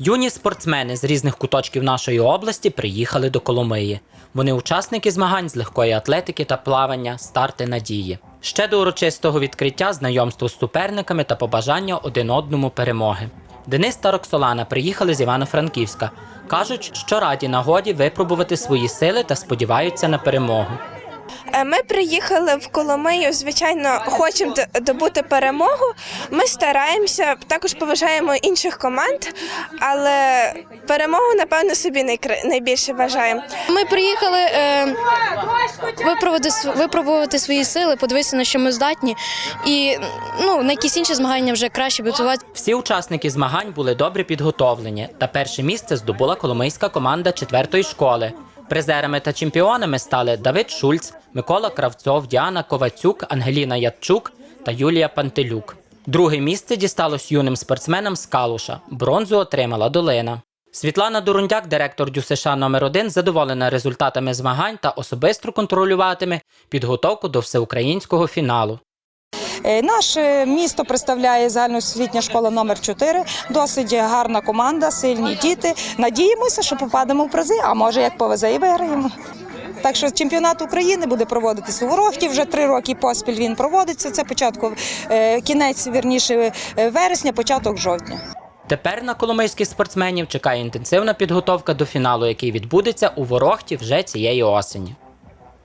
Юні спортсмени з різних куточків нашої області приїхали до Коломиї. Вони учасники змагань з легкої атлетики та плавання старти надії. Ще до урочистого відкриття знайомство з суперниками та побажання один одному перемоги. Денис та Роксолана приїхали з Івано-Франківська. Кажуть, що раді нагоді випробувати свої сили та сподіваються на перемогу. Е, Ми приїхали в Коломию, звичайно, хочемо добути перемогу. Ми стараємося, також поважаємо інших команд, але перемогу, напевно, собі найбільше бажаємо. Ми приїхали е, випробувати, випробувати свої сили, подивитися, на що ми здатні, і ну, на якісь інші змагання вже краще готувати. Всі учасники змагань були добре підготовлені, та перше місце здобула коломийська команда четвертої школи. Призерами та чемпіонами стали Давид Шульц, Микола Кравцов, Діана Ковацюк, Ангеліна Ятчук та Юлія Пантелюк. Друге місце дісталось юним спортсменам з Калуша. Бронзу отримала Долина. Світлана Дурундяк, директор ДЮСШ номер 1 задоволена результатами змагань та особисто контролюватиме підготовку до всеукраїнського фіналу. Е, Наше місто представляє загальноосвітня школа номер 4 Досить гарна команда, сильні діти. Надіємося, що попадемо в призи, а може як повезе і виграємо. Так що чемпіонат України буде проводитися у Ворохті. Вже три роки поспіль він проводиться. Це початку е, кінець, вірніше е, вересня, початок жовтня. Тепер на коломийських спортсменів чекає інтенсивна підготовка до фіналу, який відбудеться у Ворохті вже цієї осені.